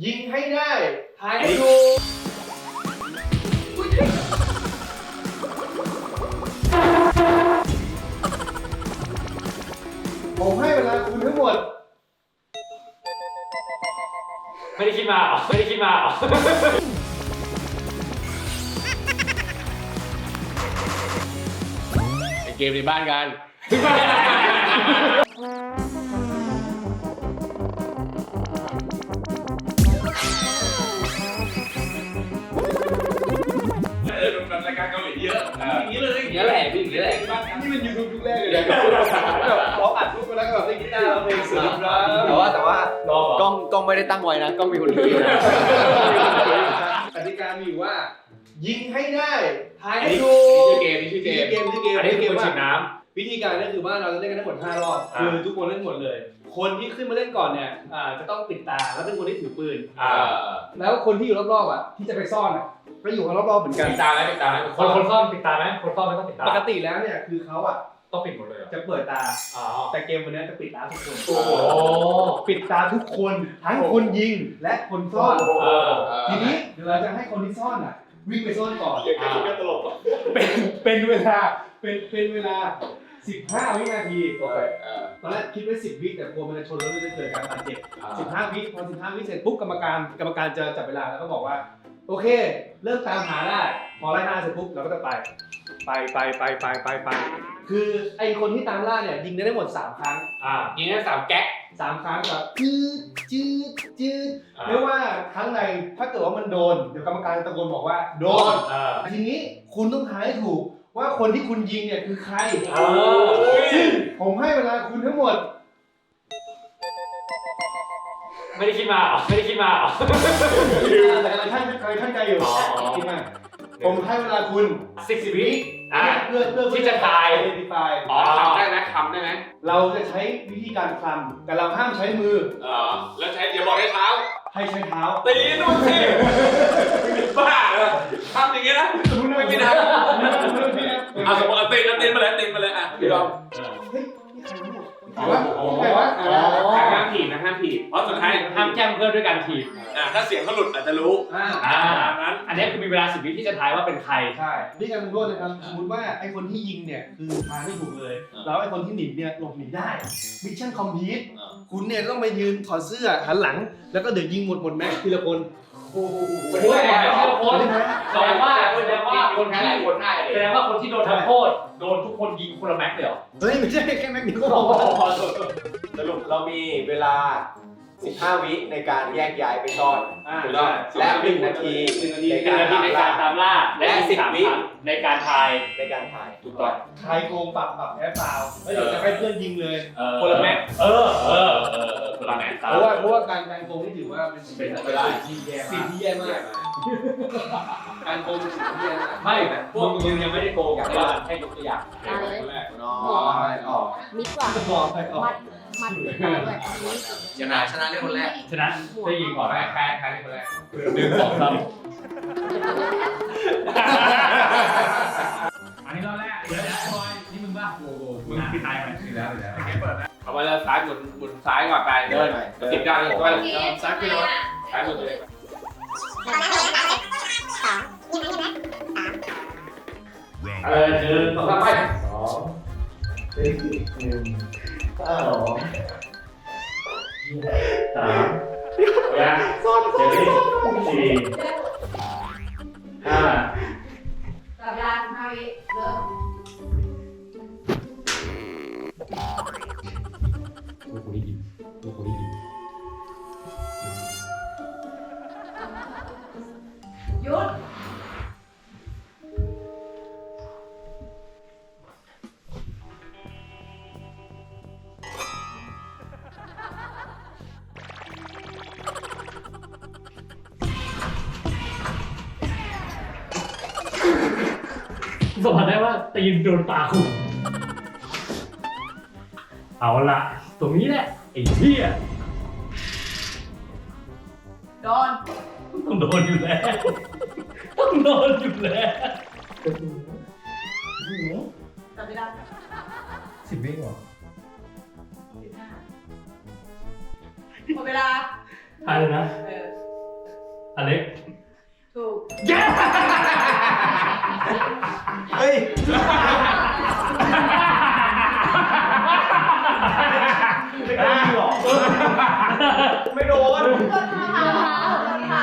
ยิงให้ได้ทายให้ถูกผมให้เวลาคุณทั้งหมด ไม่ได้คิดมาเหรอไม่ได้คิดมาเหรอไอเกมในบ้านกัน องเหรกล้อองกล้องไม่ได้ตั้งไว้นะกล้องมีคนถือนะกติกามีอยู่ว่า ยิงให้ได้ทายอันให้นี้ถูกชื่อเกมนี่ชื่อเกชื่อมเกมชื่อเกมอันนี้ชื่คือคนว่า ฉีดน้วิธีการก็คือว่าเราจะเล่นกันทั้งหมด5รอบอ่าคือทุกคนเล่นหมดเลย คนที่ขึ้นมาเล่นก่อนเนี่ยอ่าจะต้องปิดตาแล้วเป็นคนที่ถือปืนำอ่า แล้วคนที่อยู่รอบๆอะที่จะไปซ่อนอะก็อยู่กันรอบๆเหมือนกัน ปิดตาไหมปิดตาไหมคนคนซ่อนปิดตาไหมคนซ่อนไม่ต้องปิดตา ปกติแล้วเนี่ยคือเขาอะ ต้องปิดหมดเลยเหรอจะเปิดตา อ๋อ แต่เกมวันนี้จะปิดตาทุกคน โอ้โห ปิดตาทุกคน ทั้งคนยิงและคนซ่อน เออ ทีนี้เดี๋ยวเราจะให้คนที่ซ่อนอะ วิ่งไปซ่อนก่อนเกี่ยวกับเรื่องตลกอะเป็นเป็นเวลาเป็นเป็นเวลา 15 วินาทีโอเคเออตอนแรกคิดไว้10 วิแต่กลัวมันจะชนแล้วมันจะเกิดการบาดเจ็บ 15 วิพอ 15 วิเสร็จปุ๊บกรรมการกรรมการจะจับเวลาแล้วก็บอกว่า โอเค เริ่มตามหาได้พอไล่ล่าเสร็จปุ๊บเราก็จะไป ไปไปไปไปไปไปคือไอคนที่ตามล่าเนี่ยยิงได้ทั้งหมด 3 ครั้ง อ่ายิงได้สามแก๊ก 3 ครั้งแบบจืดจืดจืดอ่า ไม่ว่าครั้งในถ้าเกิดว่ามันโดน เดี๋ยวกรรมการจะตะโกนบอกว่าโดนอ่าทีนี้คุณต้องทายให้ถูกว่าคนที่คุณยิงเนี่ยคือใครเออ ซึ่งผมให้เวลาคุณทั้งหมด ไม่ได้คิดมาเหรอไม่ได้คิดมาเหรอ แต่กำลังท่านกำลังท่านใจอยู่อ๋ออ๋อคิดมา ผมให้เวลาคุณสิบสิบวิอ่า เพื่อเพื่อที่จะทายเ identify อ๋อคำได้ไหมคำได้ไหมเราจะใช้วิธีการคลำแต่เราห้ามใช้มือเออแล้วใช้อย่าบอกให้เท้าให้ใช้เท้าตีนู่นสิบ้าเหรอทำอย่างเงี้ยนะสมมติไม่ไม่ได้ได้นะพี่นะเอาสมมติเอาตีนเอาตีนมาเลยตีนมาเลยอะพี่ลองเฮ้ยใครวะใครวะอ๋อห้ามถีบนะห้าม ถีบเพราะสุดท้ายห้ามแจ้งเพื่อนด้วยการถีบอะถ้าเสียงเขาหลุดอาจจะรู้อ่าอ่าตามนั้นอันนี้คือมีเวลาสิบวิที่จะทายว่าเป็นใคร ใช่นี่การลงโทษนะครับ สมมติว่าไอ้คนที่ยิงเนี่ยคือทายไม่ถูกเลย แล้วไอ้คนที่หนีเนี่ยหลบหนีได้ มิชชั่นคอมพลีทอ่าคุณเนี่ยต้องไปยืนถอดเสื้อหันหลัง แล้วก็เดี๋ยวยิงหมดหมดแม็กซ์ทีละคน โอ้ยแอบทีละคนไม่ได้นะแสดงว่าแสดงว่าคนแค่ที่หลายคนได้เลแสยดงว่าคนที่โดนทำโทษโดนทุกคนยิงคนละแม็กเลยเหรอเฮ้ยไม่ใช่แค่แม็กซ์นี้ก็พอสรุปเรามีเวลา 15 วิในการแยกย้ายไปซ่อนอ่าถูกต้องและ1นาทีหนึ่งนาทีในหนึ่งนาทีในการตามล่าและและสิบ10วิวิในการทายในการถ่ายถูกต้องทายโกงปรับปรับแพ้ฟาวล์แล้วเดี๋ยวจะให้เพื่อนยิงเลยคนละแม็กเออเออ เออเออคนละแม็กเพราะว่าเพราะว่าการการโกงนี่ถือว่าเป็นสิ่งเป็นที่เวลาที่แย่สิ่งที่แย่มากการโกงเป็นสิ่งที่แย่มากไม่พวกมึงยังไม่ได้โกงแต่ว่าแค่ยกตัวอย่างมาเลยคนแรกอ๋อออกมิดกว่าบอกไปออกมัดมัดด้วยอันนี้ชนะชนะเรื่องคนแรกฉะนั้นได้ยิงก่อนแพ้แพ้แพ้คนแรกหนึ่งสองสามอันนี้รอบแรกเดี๋ยวนะบอยนี่มึง ป่ะโอ้โหมึงตายไปที่แล้วแล้วเปิดนะเอามาแล้วซ้ายหมุนหมุนซ้ายก่อนไปเดินติดด้านเลยด้วยไปเลยซ้ายหมุนเลยเออหนึ่งสองสามไปสอ้าวสามยังเจ็ดสี่ห้า สัมผัสได้ว่าตีนโดนตาคุณเอาละตรงนี้แหละไอ้เหี้ยโดนต้องโดนอยู่แล้วต้องโดนอยู่แล้วจับเวลาสิบวิหรอสิบห้าหมดเวลาทายเลยนะ เอออเล็ก ไม่ได้หรอไม่โดนต้นเท้าต้นเท้า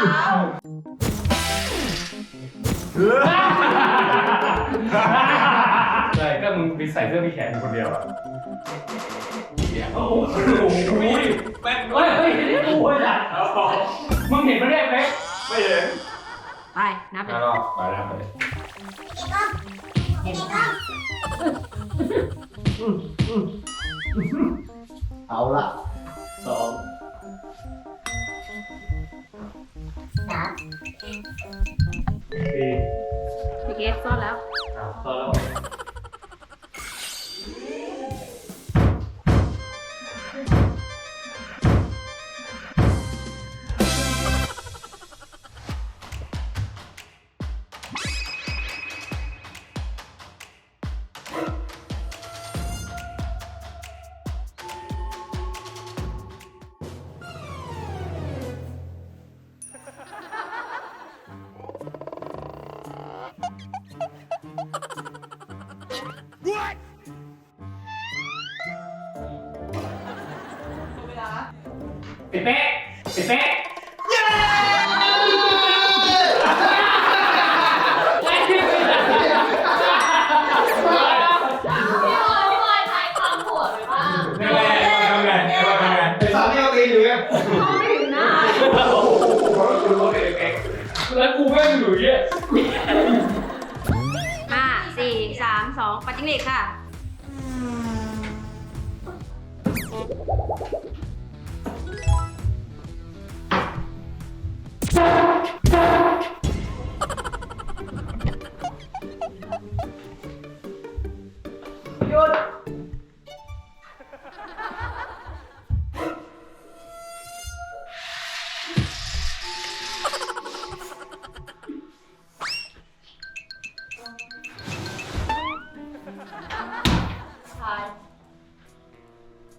ใช่ก็มึงมีใส่เสื้อมีแขนคนเดียวอะโอ้โหแม่งเฮ้ยเฮ้ยโอ้ยหลัดมึงเห็นมันได้ไหมไม่เห็นไปนับเลยแล้วไปแล้วไป เห็นไหมเอาละสองสี่พี่เกสซ่อนแล้วอ้าว ปิดเป๊ะเป๊ะพี่บอยพี่บอยใช้คำหัวไปบ้างยังไงยังไงยังไงยังไงสามที่เราตีอยู่เนี่ยมองไม่ถึงหน้าแล้วกูแม่งอยู่เงี้ยห้าสี่สามสองปัดจิ้งหรีดค่ะ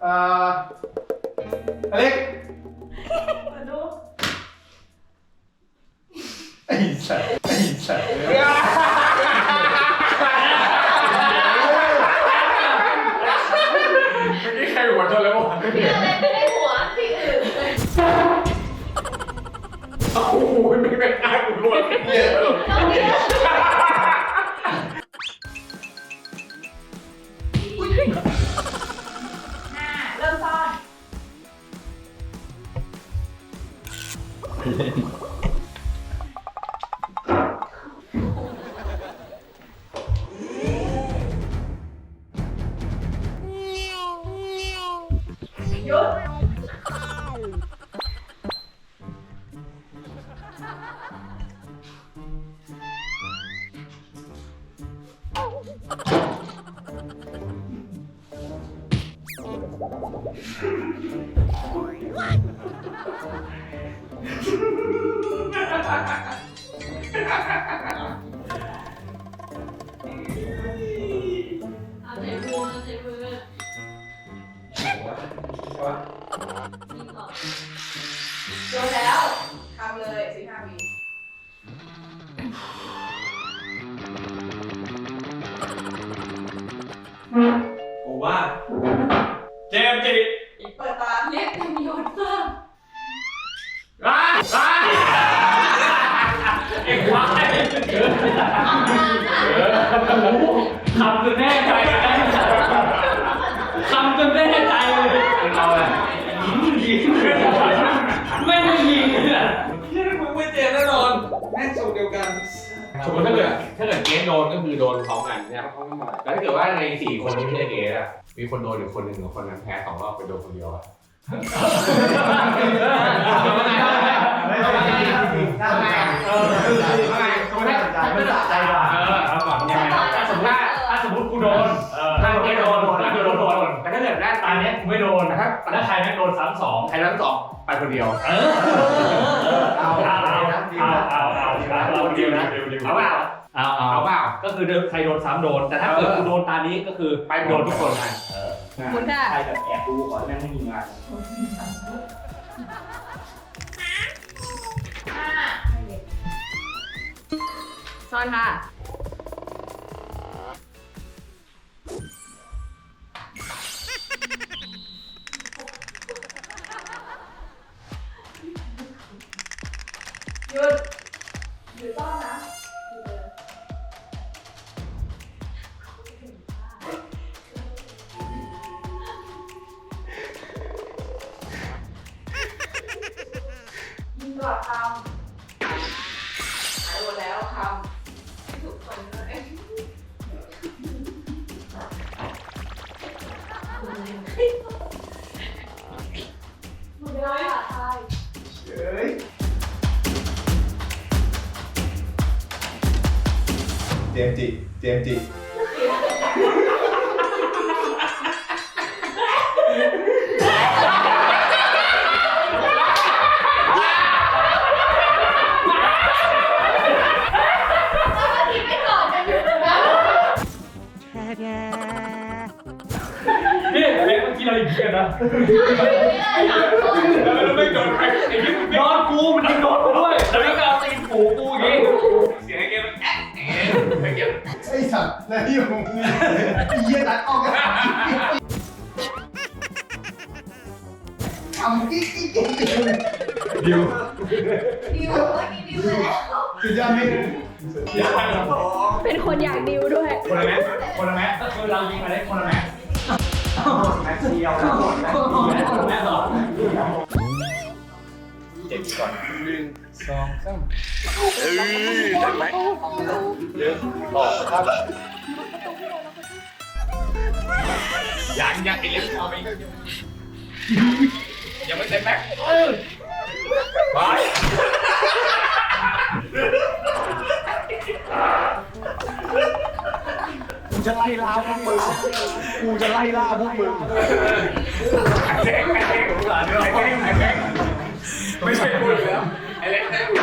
เอ่ออเล็กมาดูไอ้สัสไอ้สัสนี่ใครหัวชนแล้ววะพี่อะไรไม่ได้หัวที่อื่นโอ้โหไม่เป็นอ้างกูรวดเยอะเลย ห เลยเอาเลยยิงยิงไม่ได้ยิงเลยพี่มึงไม่เจมแน่นอนแม่งทรงเดียวกันสมมติถ้าเกิดถ้าเกิดเกสโดนก็คือโดนพร้อมกันเนี่ยพร้อมกันหมดแต่ถ้าเกิดว่าในสี่คนที่ไม่ใช่เกสอะมีคนโดนอยู่คนหนึ่งกับคนนั้นแพ้สองรอบไปโดนคนเดียวอะถ้าสมมติถ้าสมมติกูโดนถ้าเกโดนถ้ากูโดนายนี้กไม่โดนนะครับแล้วใครแม็กโดนสามสองใครทั้งสองไปคนเดียว เออเอาเอาเอาเอาเอาเอาเอาคนเดียวนะเอาเปล่าเอาเอาเอาเปล่าก็คือใครโดนสามโดน แต่ถ้าเกิดกูโดนตานี้ก็คือไปโดนทุกคนไปคุณค่ะใครแบบแอบดูก่อนแม่งไม่มีงานซ้อนค่ะ หยุดหยุดต้อนนะหยุดเลยยิงก่อนคำหายหมดแล้วคำที่ถูกคนเลย มส์จิ เจมส์จิคิดไปก่อนจะหยุดนะนี่เล็กเมื่อกี้เราอีกเพียนนะแล้วไม่โดนใครไอ้ที่มึงนอนกูมันยิงนอนกูด้วยแล้วก็เอาตีนผูกูอย่างงี้ ไอ้สัตว์แล้วที่มึงนี่ไอ้เหี้ยตัดออกกันทำกิ๊กกิ๊กกิ๊กกิ๊กดิวดิวเมื่อกี้ดิวแล้วสุดยอดไหมเป็นคนอยากดิวด้วย คนละแม็กคนละแม็กก็คือเรายิงอะไรคนละแม็กแม็กซ์เดียวนะแม็ กซ์เดียวแม็กหรอเจ็บก่อนยังยังไอเล็กเอาไปยังไม่เต็มแม็กซ์ไปกูจะไล่ล่าพวกมึงกูจะไล่ล่าพวกมึงไอ้เล็กไอ้เล็กไอ้เล็กไอ้เล็กไม่ใช่พูดแล้วไอ้เล็กได้พูด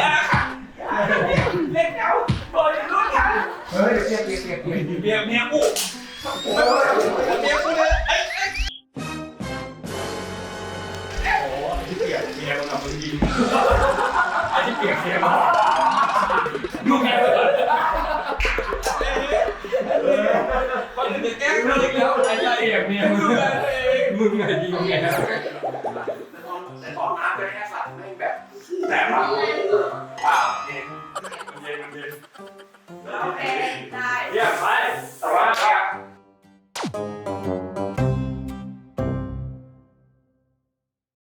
ยาค่ะเล็กเอาบอลรุ่นค่ะเฮ้ยเปียกเปียกเปียกเปียกเมียเมียกูเมียกูเลยไอ้ไอ้โอ้โหเปียกเมียมันทำมึงยิงไอ้ที่เปียกเมียมาดูไงคนอื่นจะแกล้งเราอีกแล้วไอ้เปียกเมียมึงมึงไงยิงไง แ